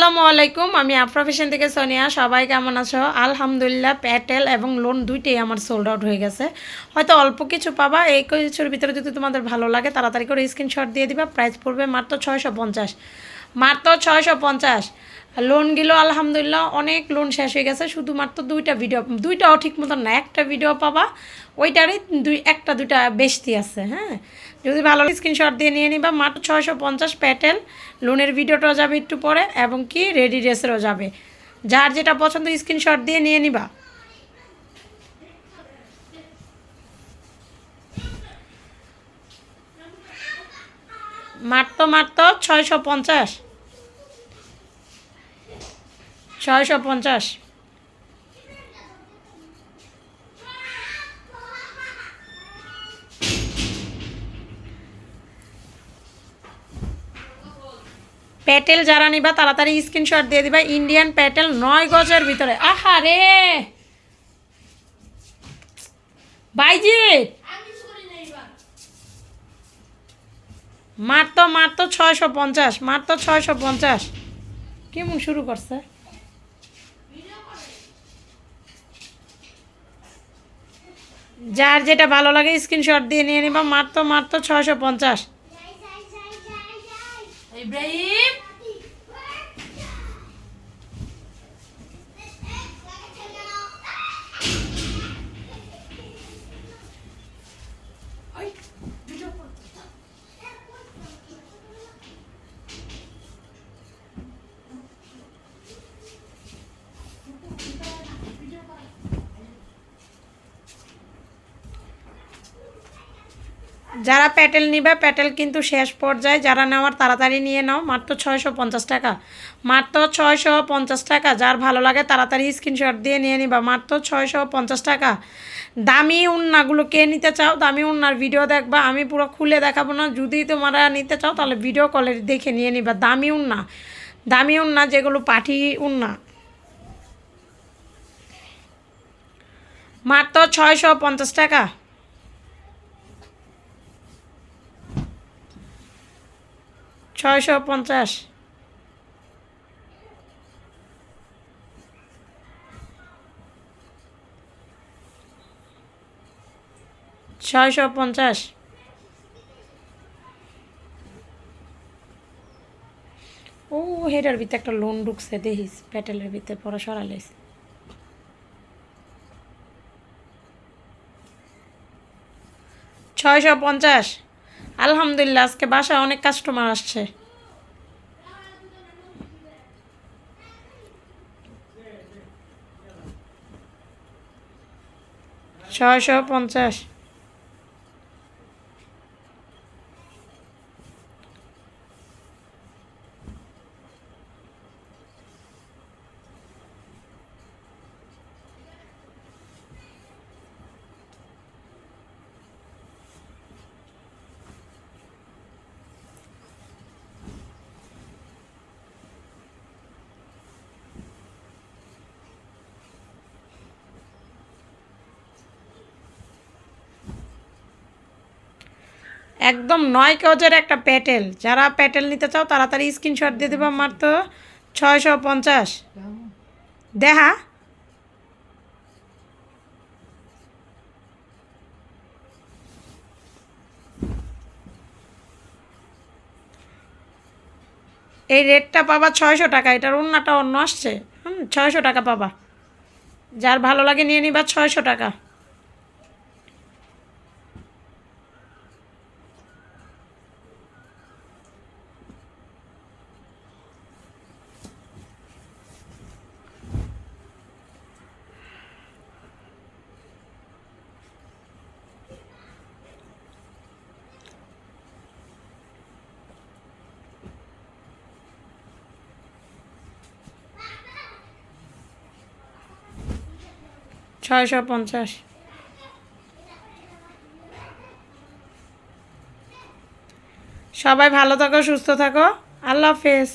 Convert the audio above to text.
আসসালামু আলাইকুম, আমি আফরা থেকে সোনিয়া। সবাই কেমন আছো? আলহামদুলিল্লাহ প্যাটেল এবং লোন দুইটাই আমার সোল্ড আউট হয়ে গেছে। হয়তো অল্প কিছু পাবা, এই কিছুর ভিতরে যদি তোমাদের ভালো লাগে, তাড়াতাড়ি করে স্ক্রিনশট দিয়ে দিবা। প্রাইস পড়বে মাত্র ছয়শো পঞ্চাশ। মাত্র ছয়শো পঞ্চাশ। লোনগুলো আলহামদুলিল্লাহ, অনেক লোন শেষ হয়ে গেছে। শুধুমাত্র দুইটা ভিডিও দুইটাও ঠিক মতন না, একটা ভিডিও পাবা, ওইটারই দুই, একটা, দুইটা বেশতি আছে হ্যাঁ? যদি ভালো স্ক্রিনশট দিয়ে নিয়ে নিবা। মাত্র ছয়শো পঞ্চাশ প্যাটেল লোনের ভিডিওটাও যাবে একটু পরে, এবং কি রেডি ড্রেসেরও যাবে। যার যেটা পছন্দ স্ক্রিনশট দিয়ে নিয়ে নিবা। মাত্র মাত্র ছয়শো পঞ্চাশ। ছয়শো পঞ্চাশ। প্যাটেল যারা নিবা, তাড়াতাড়ি স্ক্রিনশট দিয়ে দিবা। ইন্ডিয়ান প্যাটেল নয় গজের ভিতরে। আহা রে! বাইজি! মাত্র মাত্র ছয়শো পঞ্চাশ মাত্র ছয়শো পঞ্চাশ। কেমন শুরু করছে? যার যেটা ভালো লাগে স্ক্রিনশট দিয়ে নিয়ে নিবা। মাত্র মাত্র ছয়শো পঞ্চাশ। ইব্রাহিম যারা প্যাটেল নিবে, প্যাটেল কিন্তু শেষ পর্যায়ে যারা নেওয়ার তাড়াতাড়ি নিয়ে নাও। মাত্র ছয়শো পঞ্চাশ টাকা। মাত্র ছয়শো পঞ্চাশ টাকা। যার ভালো লাগে তাড়াতাড়ি স্ক্রিনশট দিয়ে নিয়ে নিবা। মাত্র ছয়শো পঞ্চাশ টাকা। দামি উন্নাগুলো কে নিতে চাও, দামি উন্নার ভিডিও দেখবা। আমি পুরো খুলে দেখাবো না। যদি তোমরা নিতে চাও, তাহলে ভিডিও কলে দেখে নিয়ে নিবা। দামি উন্না। দামি উন্না যেগুলো পাঠি উন্না। মাত্র ছয়শো পঞ্চাশ টাকা। ছয়শো পঞ্চাশ। ছয়শো পঞ্চাশ। ও, হেডার ভিতরে একটা লোন ঢুকছে, দেখিস প্যাটেলের ভিতরে পড়া সরালেস ছয়শো পঞ্চাশ। আলহামদুলিল্লাহ আজকে বাসায় অনেক কাস্টমার আসছে। ছয়শো পঞ্চাশ। একদম নয় কেজের একটা প্যাটেল। যারা প্যাটেল নিতে চাও, তাড়াতাড়ি স্ক্রিনশট দিয়ে দেবো মাত্র ছয়শো পঞ্চাশ। দেখা এই রেটটা পাবা ছয়শো টাকা। এটার অন্যটা অন্য আসছে। হুম, ছয়শো টাকা পাবা। যার ভালো লাগে নিয়ে নিবা ছয়শো টাকা। ছয়শো পঞ্চাশ। সবাই ভালো থাকো সুস্থ থাকো। আল্লাহ হাফেজ।